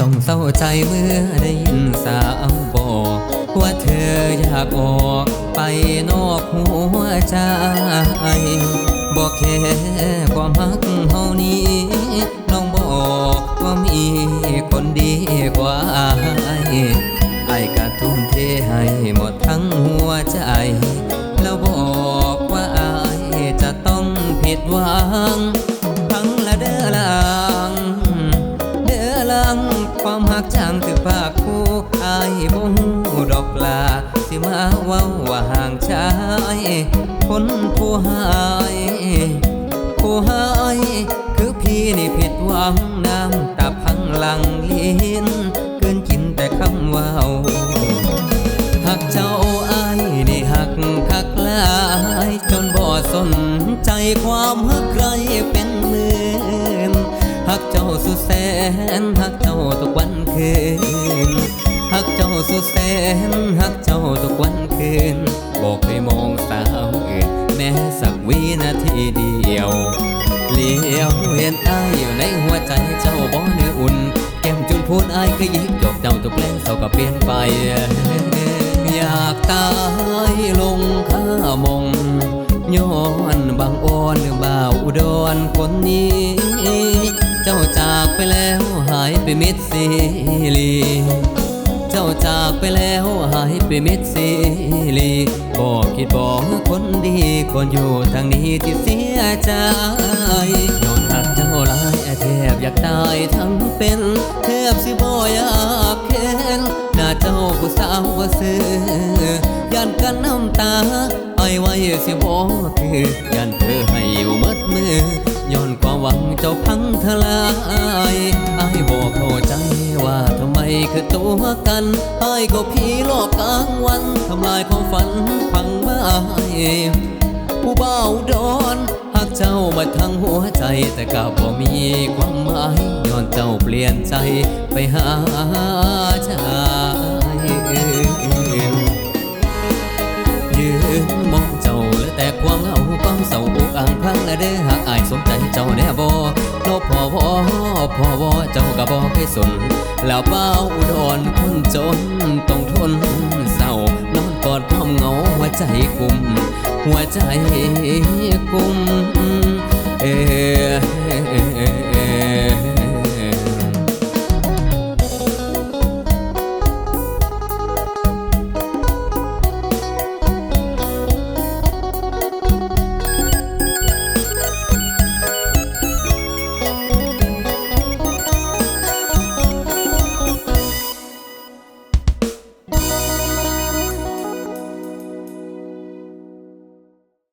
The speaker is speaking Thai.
ต้องเศร้าใจเมื่อได้ยินสาวบอกว่าเธออยากออกไปนอกหัวใจ บอกแค่ความฮักเฮานี้ น้องบอกว่ามีคนดีกว่าไอายไอ้กะทุ่มเทให้หมดทั้งหัวใจ แล้วบอกว่าอายจะต้องผิดหวัง นี่ผิดหวังน้ำตาพังหลังลิ้นเกินกินแต่คำว้าหักเจ้าอายนี่หักคักลายจนบ่สนใจความหักใครเป็นหมื่นหักเจ้าสุดแสนหักเจ้าทุกวันคืนหักเจ้าสุดแสนหักเจ้าทุกวัน ยว เห็นอายอยู่ในหัวใจเจ้าบ่เนื้ออุ่น แก้มจุนพูดอายคือยิกจบเจ้าตุกแรงเศร้าก็เปลี่ยนไป อยากตายลงข้ามองย้อนบางอ่อนบ่าวอุดรคนนี้ เจ้าจากไปแล้วหายไปมิดซีลี เจ้าจากไปแล้วหายไปม็ดซีลี บอกคิดบอกคนดีคนอยู่ทางนี้ที่เสียใจนอนหักเจ้าลายแทบอยากตายทั้งเป็นแทบสิบอยากเห็นหน้าเจ้าผู้สาวบ่ซื้อยันกันน้ำตาไอไว้สิบ่คือยันเธอให้อยู่มัดมือย้อนความหวังเจ้าพังทลายไอบอก คือตัวกันไอ้ายก็พี่หลอกกลางวันทำลายความฝันพังมาผู้เบาดอนหักเจ้ามาทั้งหัวใจ แต่ก็บ่มีความหมายย้อนเจ้าเปลี่ยนใจไปหาชายอื่นยืนมองเจ้าเหลือแต่ความเหงาความเศร้าอุกอ่างพังและเด้อหากอายสนใจเจ้าแน่บ่โลก พอวอพอวอเจ้าก็บอกให้สน แล้วเบ้าอุดรคนจนต้องทนเศร้านอนกอดความเหงาหัวใจกุม หัวใจกุม เอ